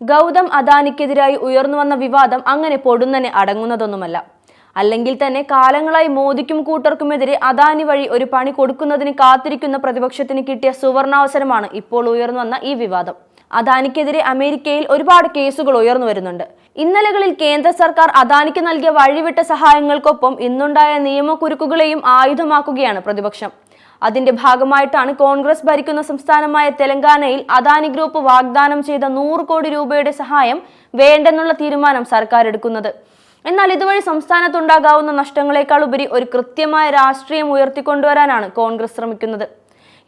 ഗൗതം അദാനിക്കെതിരായി ഉയർന്നുവന്ന വിവാദം അങ്ങനെ പൊടുന്നനെ അടങ്ങുന്നതൊന്നുമല്ല. അല്ലെങ്കിൽ തന്നെ കാലങ്ങളായി മോദിക്കും കൂട്ടർക്കുമെതിരെ അദാനി വഴി ഒരു പണി കൊടുക്കുന്നതിന് കാത്തിരിക്കുന്ന പ്രതിപക്ഷത്തിന് കിട്ടിയ സുവർണാവസരമാണ് ഇപ്പോൾ ഉയർന്നുവന്ന ഈ വിവാദം. അദാനിക്കെതിരെ അമേരിക്കയിൽ ഒരുപാട് കേസുകൾ ഉയർന്നു വരുന്നുണ്ട്. ഇന്നലകളിൽ കേന്ദ്ര സർക്കാർ അദാനിക്ക് നൽകിയ വഴിവിട്ട സഹായങ്ങൾക്കൊപ്പം ഇന്നുണ്ടായ നിയമക്കുരുക്കുകളെയും ആയുധമാക്കുകയാണ് പ്രതിപക്ഷം. അതിന്റെ ഭാഗമായിട്ടാണ് കോൺഗ്രസ് ഭരിക്കുന്ന സംസ്ഥാനമായ തെലങ്കാനയിൽ അദാനി ഗ്രൂപ്പ് വാഗ്ദാനം ചെയ്ത നൂറ് കോടി രൂപയുടെ സഹായം വേണ്ടെന്നുള്ള തീരുമാനം സർക്കാർ എടുക്കുന്നത്. എന്നാൽ ഇതുവഴി സംസ്ഥാനത്തുണ്ടാകാവുന്ന നഷ്ടങ്ങളെക്കാൾ ഉപരി ഒരു കൃത്യമായ രാഷ്ട്രീയം ഉയർത്തിക്കൊണ്ടുവരാനാണ് കോൺഗ്രസ് ശ്രമിക്കുന്നത്.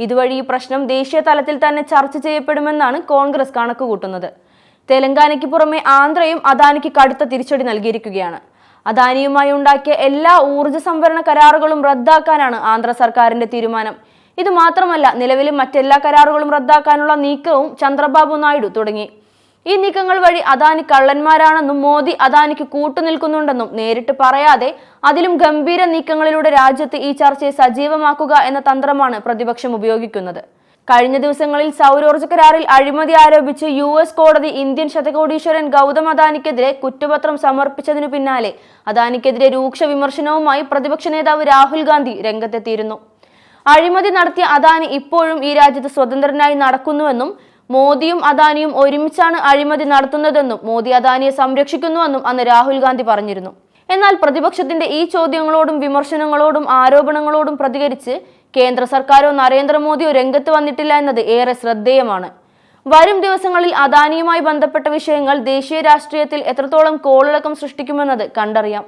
ഇതുവഴി ഈ പ്രശ്നം ദേശീയ തലത്തിൽ തന്നെ ചർച്ച ചെയ്യപ്പെടുമെന്നാണ് കോൺഗ്രസ് കണക്കുകൂട്ടുന്നത്. തെലങ്കാനയ്ക്ക് പുറമെ ആന്ധ്രയും അദാനിക്ക് കടുത്ത തിരിച്ചടി നൽകിയിരിക്കുകയാണ്. അദാനിയുമായി ഉണ്ടാക്കിയ എല്ലാ ഊർജ സംഭരണ കരാറുകളും റദ്ദാക്കാനാണ് ആന്ധ്ര സർക്കാരിന്റെ തീരുമാനം. ഇത് മാത്രമല്ല നിലവിലെ മറ്റെല്ലാ കരാറുകളും റദ്ദാക്കാനുള്ള നീക്കവും ചന്ദ്രബാബു നായിഡു തുടങ്ങി. ഈ നീക്കങ്ങൾ വഴി അദാനി കള്ളന്മാരാണെന്നും മോദി അദാനിക്ക് കൂട്ടുനിൽക്കുന്നുണ്ടെന്നും നേരിട്ട് പറയാതെ അതിലും ഗംഭീര നീക്കങ്ങളിലൂടെ രാജ്യത്ത് ഈ ചർച്ചയെ സജീവമാക്കുക എന്ന തന്ത്രമാണ് പ്രതിപക്ഷം ഉപയോഗിക്കുന്നത്. കഴിഞ്ഞ ദിവസങ്ങളിൽ സൗരോർജ കരാറിൽ അഴിമതി ആരോപിച്ച് യു എസ് കോടതി ഇന്ത്യൻ ശതകോടീശ്വരൻ ഗൗതം അദാനിക്കെതിരെ കുറ്റപത്രം സമർപ്പിച്ചതിനു പിന്നാലെ അദാനിക്കെതിരെ രൂക്ഷ വിമർശനവുമായി പ്രതിപക്ഷ നേതാവ് രാഹുൽ ഗാന്ധി രംഗത്തെത്തിയിരുന്നു. അഴിമതി നടത്തിയ അദാനി ഇപ്പോഴും ഈ രാജ്യത്ത് സ്വതന്ത്രനായി നടക്കുന്നുവെന്നും മോദിയും അദാനിയും ഒരുമിച്ചാണ് അഴിമതി നടത്തുന്നതെന്നും മോദി അദാനിയെ സംരക്ഷിക്കുന്നുവെന്നും അന്ന് രാഹുൽ ഗാന്ധി പറഞ്ഞിരുന്നു. എന്നാൽ പ്രതിപക്ഷത്തിന്റെ ഈ ചോദ്യങ്ങളോടും വിമർശനങ്ങളോടും ആരോപണങ്ങളോടും പ്രതികരിച്ച് കേന്ദ്ര സർക്കാരോ നരേന്ദ്രമോദിയോ രംഗത്ത് വന്നിട്ടില്ല എന്നത് ഏറെ ശ്രദ്ധേയമാണ്. വരും ദിവസങ്ങളിൽ അദാനിയുമായി ബന്ധപ്പെട്ട വിഷയങ്ങൾ ദേശീയ രാഷ്ട്രീയത്തിൽ എത്രത്തോളം കോളിളക്കം സൃഷ്ടിക്കുമെന്നത് കണ്ടറിയാം.